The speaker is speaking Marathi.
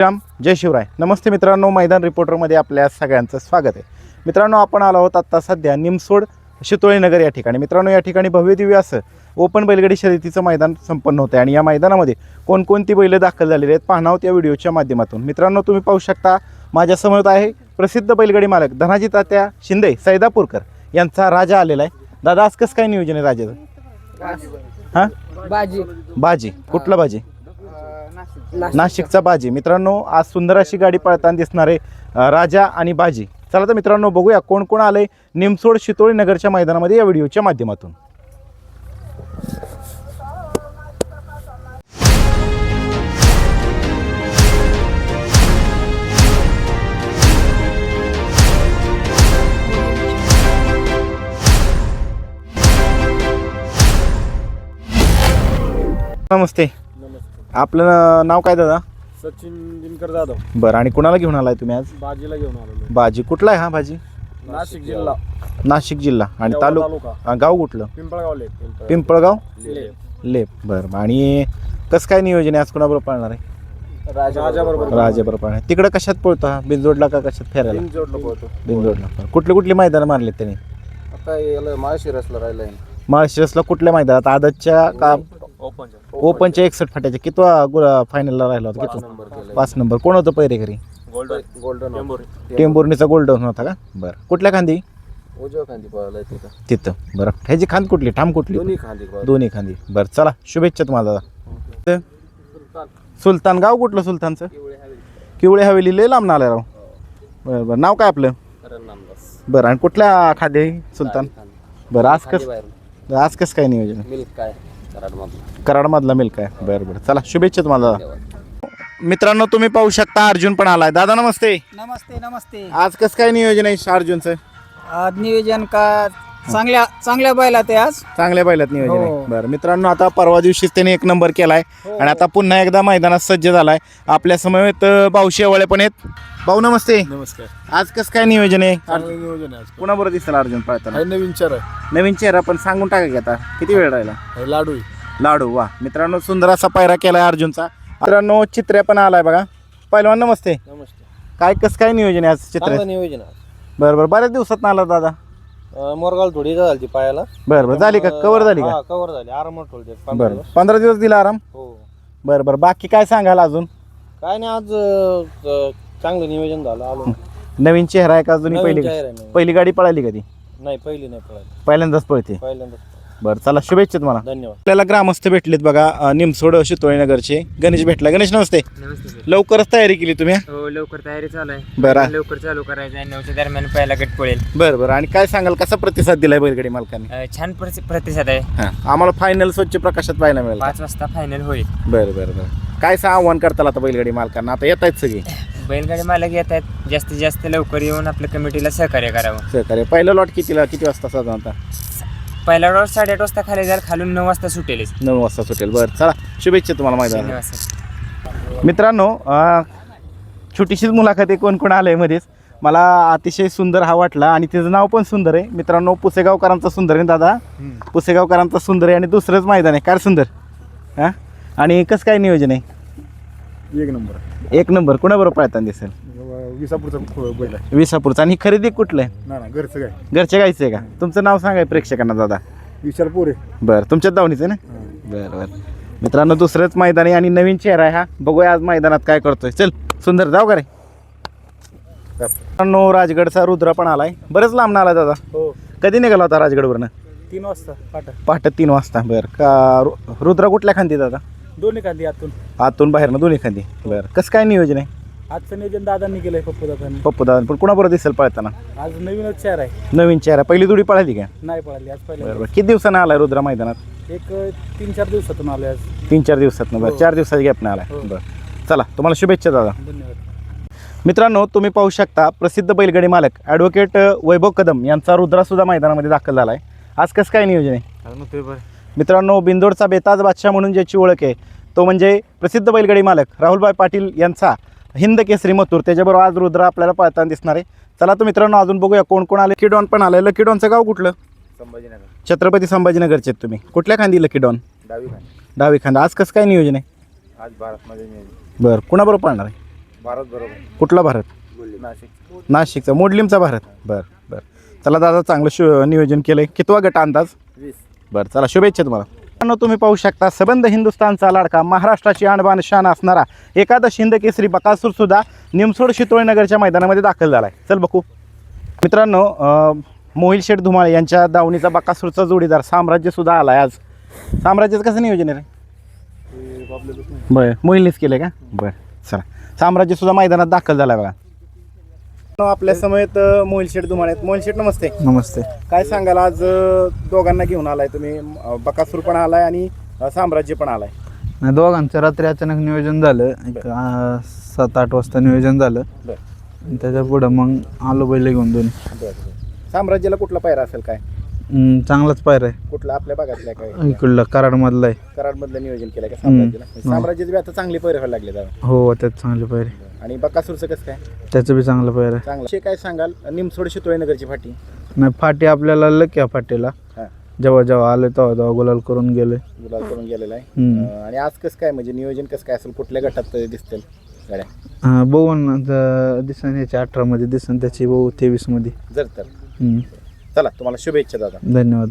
राम जय शिवराय. नमस्ते मित्रांनो मैदान रिपोर्टरमध्ये आपल्या सगळ्यांचं स्वागत आहे. मित्रांनो आपण आलो आहोत आत्ता सध्या निमसोड शितोळे नगर या ठिकाणी. मित्रांनो या ठिकाणी भव्य दिव्य असं ओपन बैलगाडी शर्यतीचं मैदान संपन्न होतं आहे आणि या मैदानामध्ये कोणकोणती बैलं दाखल झालेली आहेत पाहणार आहोत या व्हिडिओच्या माध्यमातून. मित्रांनो तुम्ही पाहू शकता माझ्यासमोर आहे प्रसिद्ध बैलगाडी मालक धनाजी तात्या शिंदे सैदापूरकर. यांचा राजा आलेला आहे. दादा आज कसं काय नियोजन आहे राजाचं? हां? बाजी. बाजी. कुठला बाजी? नाशिकचा बाजी. मित्रांनो आज सुंदर अशी गाडी पळताना दिसणारे राजा आणि बाजी. चला तर मित्रांनो बघूया कोण कोण आले निमसोड शितोळी नगरच्या मैदानामध्ये या व्हिडिओच्या माध्यमातून. नमस्ते. आपलं नाव काय दादा? सचिन दिनकर जाधव. बरं आणि कुणाला घेऊन आलाय तुम्ही आज? बाजीला घेऊन आलेलो बाजी. कुठला आहे हा भाजी नाशिक जिल्हा. नाशिक जिल्हा. आणि देवळा तालुका? तालुका. अ, गाव कुठलं? पिंपळगाव लेक पिंपळगाव. लेप. बरं आणि कसं काय नियोजन आहे? आज कुणाबरोबर पाळणार आहे? राजा बरोबर राजा बरोबर पाळणार. तिकडं कशात पळतो हा? बिनजोडला का कशात फिरायला तीन जोडलं पोहतो बिनजोडला बरं. कुठले कुठले मैदान मारले त्यांनी? आता याला माळशिरसला राहिलाय. माळशिरसला कुठल्या मैदानात? आदतच्या का ओपनच्या. एकसठ फाट्याच्या. कितवा फायनलला राहिला होता किती? पाच नंबर कोण होतं पहिरे घरी? गोल्डन. गोल्डन गोल्डन होता का? बरं. कुठल्या खांदी? उजव्या खांदी पळालाय तिथं. तिथं. बरं. ह्याची खांद कुठली? ठाम कुठली? दोन्ही खांदी. दोन्ही खांदी. बरं चला. शुभेच्छा तुम्हाला. दादा सुलतान. गाव कुठलं सुलतानचं? किवळे हवेली. लय लांब आलं राव. बरं बरं. नाव काय आपलं? करण नामदास बरं आणि कुठल्या खाद्य सुलतान? बरं आज कस आज कसं काय नियोजन? मिल्क काय? कराडमधला. मिल्क आहे. बरं बरं. चला शुभेच्छा तुम्हाला. दादा मित्रांनो तुम्ही पाहू शकता अर्जुन पण आलाय. दादा नमस्ते. नमस्ते नमस्ते. आज कसं काय नियोजन आहे अर्जुनचं आज नियोजन का चांगल्या चांगल्या बैला ते आज. चांगल्या बैलात नियोजन आहे. हो. बरं मित्रांनो आता परवा दिवशीच त्याने एक नंबर केलाय. हो. आणि आता पुन्हा एकदा मैदानात सज्ज झालाय. आपल्या समवेत भाऊ शेवाळे पण आहेत. भाऊ नमस्ते. नमस्कार. आज कसं काय नियोजन आहे? चांगलं नियोजन आहे आज कुणाबरोबर दिसेल अर्जुन पळताना? हा नवीन चार आहे. नवीन चेहरा पण सांगून टाका की आता. किती वेळ राहिला? हा लाडू लाडू वा. मित्रांनो सुंदर असा पायरा केलाय अर्जुनचा. मित्रांनो चित्र्या पण आलाय बघा. पहिलवान नमस्ते. नमस्ते. काय कसं काय नियोजन आहे आज चित्र? नियोजन बरं बरं. बऱ्याच दिवसात आला दादा. मोरगाल थोडी झाली पायाला. बरं बरं झाली का? कवर झाली का? कवर झाली. आरामात ठेवते बरं पंधरा दिवस दिला आराम? हो. बरं बरं बाकी काय सांगाल अजून? काय नाही आज अं, चांगलं नियोजन झालं आलो. नवीन चेहरा आहे का अजून नवीन पहिली चेहरा आहे नवीन. पहिली गाडी पळाली कधी? नाही पहिली नाही पळाली. पहिल्यांदाच पळते. पहिल्यांदा बरं चला शुभेच्छा तुम्हाला. धन्यवाद. आपल्याला ग्रामस्थ भेटलेत बघा अं, निमसोड शितोळे नगरचे गणेश भेटला. गणेश नमस्ते. नमस्ते लवकरच तयारी केली तुम्ही हा? हो लवकर तयारी चालू आहे. बरं. लवकर चालू करायचं आहे. नऊच्या दरम्यान पहिला गट पडेल बरं बरं. आणि काय सांगाल कसा प्रतिसाद दिलाय बैलगाडी मालकांनी? अं, छान प्रति- प्रतिसाद आहे. हां. आम्हाला फायनल स्वच्छ प्रकाशात पाहायला मिळेल. पाच वाजता फायनल होईल. बरं बरं बरं. काय सा आव्हान करताल आता बैलगाडी मालकांना? आता येत आहेत सगळी. बैलगाडी मालक येत आहेत जास्तीत जास्त लवकर येऊन आपल्या कमिटीला सहकार्य करावं. सहकार्य. पहिलं लॉट कितीला किती वाजता साधारणतः? पहिला रोज साडेआठ वाजता खाली जाईल खालून नऊ वाजता सुटेलच. नऊ वाजता सुटेल. बरं चला शुभेच्छा तुम्हाला मैदान धन्यवाद सर मित्रांनो अं, छोटीशीच मुलाखत आहे कोण कोण आलंय मध्येच. मला अतिशय सुंदर हा वाटला आणि त्याचं नाव पण सुंदर आहे. मित्रांनो पुसेगावकरांचा सुंदर आहे ना दादा? पुसेगावकरांचा सुंदर आहे आणि दुसरंच मैदान आहे. काय सुंदर. हां? आणि कसं काय नियोजन आहे? एक नंबर. एक नंबर. कुणाबरोबर पाळताना दिसेल? विसापूरचा बैल आहे. विसापूरचा. आणि खरेदी कुठलं आहे? ना ना घरचं काय? घरच्या गायचं आहे का? तुमचं नाव सांगाय प्रेक्षकांना दादा. विशाल पोरे. बरं तुमच्याच दावणीचं आहे ना? बरं बरं. मित्रांनो दुसरंच मैदान आहे आणि नवीन चेहरा आहे हा. बघूया आज मैदानात काय करतोय. चल सुंदर जाऊ का रे? मित्रांनो राजगडचा रुद्र पण आलाय. बरंच लांब आलाय दादा. हो. कधी निघाला होता राजगडवरनं? तीन वाजता पाटा पहाटे तीन वाजता. बरं का रु- रुद्र कुठल्या खांदी दादा? दोन्ही खांदी आतून. आतून बाहेरनं दोन्ही खांदी. बरं कसं काय नियोजन आहे? आजचं नियोजन दादांनी केलंय पप्पू दादांनी पप्पू दादा पण कुणाबरोबर दिसेल पळताना? आज नवीनच चार आहे. नवीन चेहरा पहिली दुडी पळाली का? नाही पळाली आज बरं पहिल्या बरं. किती दिवसानं आलाय रुद्र मैदानात? एक तीन चार दिवसातून आलोय आज. तीन चार दिवसात बरं हो. चार दिवसाची गॅपनं आलाय. हो. बरं. चला तुम्हाला शुभेच्छा दादा. धन्यवाद. मित्रांनो तुम्ही पाहू शकता प्रसिद्ध बैलगाडी मालक ॲडव्होकेट वैभव कदम यांचा रुद्रासुद्धा मैदानामध्ये दाखल झाला आहे आज कसं काय नियोजन आहे? मित्रांनो बिंदोडचा बेताज बादशाह म्हणून ज्याची ओळख आहे तो म्हणजे प्रसिद्ध बैलगाडी मालक राहुलभाई पाटील यांचा हिंद केसरी मथुर त्याच्याबरोबर आज रुद्र आपल्याला पळताना दिसणार आहे. चला तर मित्रांनो अजून बघूया कोण कोण आले. लकी डॉन पण आलं लकी डॉनचं गाव कुठलं? संभाजीनगर. छत्रपती संभाजीनगरचे आहेत तुम्ही. कुठल्या खांदी लकी डॉन डावी खांदी. डावी खांदा. आज कसं काय नियोजन आहे? आज भारतमध्ये बरं कुणाबरोबर पळणार आहे? भारत बरोबर. कुठला भारत? नाशिक. नाशिकचा. मोडलीमचा भारत. बर बर. चला दादा चांगलं शु नियोजन केलंय. कितवा गट अंदाज? वीस. बरं चला शुभेच्छा तुम्हाला. तुम्ही पाहू शकता सबंध हिंदुस्थानचा लाडका महाराष्ट्राची आणबान शान असणारा एकादश हिंद केसरी बकासूर सुद्धा निमसोड शितोळीनगरच्या मैदानामध्ये दाखल झालाय. चल बघू. मित्रांनो मोहिल शेठ धुमाळे यांच्या दावणीचा बकासूरचा जोडीदार साम्राज्य सुद्धा आलाय आज. साम्राज्याचं कसं नियोजन आहे रे? बरं मोहिलनेच केलं का? बरं. चला. साम्राज्य सुद्धा मैदानात दाखल झालाय बघा. आपल्या समयेत मोहिल शेठ धुमाळे आहेत. मोहिल शेठ नमस्ते. नमस्ते. काय सांगाल आज दोघांना घेऊन आलाय तुम्ही. बकासूर पण आलाय आणि साम्राज्य पण आलाय. नाही दोघांचं रात्री अचानक नियोजन झालं. एक सात आठ वाजता नियोजन झालं. बर. आणि त्याच्या पुढं मग आलो बैल घेऊन दोन्ही. साम्राज्याला कुठला पायरा असेल काय? हम्म, चांगलाच पायर आहे. कुठला? आपल्या भागातला काय? इकडलं कराडमधलं आहे. कराडमधलं नियोजन केलंय का साम्राज्याला. साम्राज्याचे बी आता चांगले पैर व्हायला लागले हो त्यात चांगले पायर. आहे आणि बकासूरचं कसं काय? त्याचं बी चांगलं आहे चांगलं. काय सांगाल? निमसोड शितोळे नगरची फाटी. नाही फाटी आपल्याला लक्या फाटीला. हा. जेव्हा जेव्हा आले तेव्हा तेव्हा गुलाल करून गेले. गुलाल करून गेलेला आहे. हम्म. अ, आणि आज कसं काय म्हणजे नियोजन कसं काय असेल? कुठल्या गटात दिसतील गाड्या? हा, बघून ज- दिसन याची अठरामध्ये दिसन त्याची बघू तेवीसमध्ये. जर तर. हम्म. चला तुम्हाला शुभेच्छा दादा. धन्यवाद.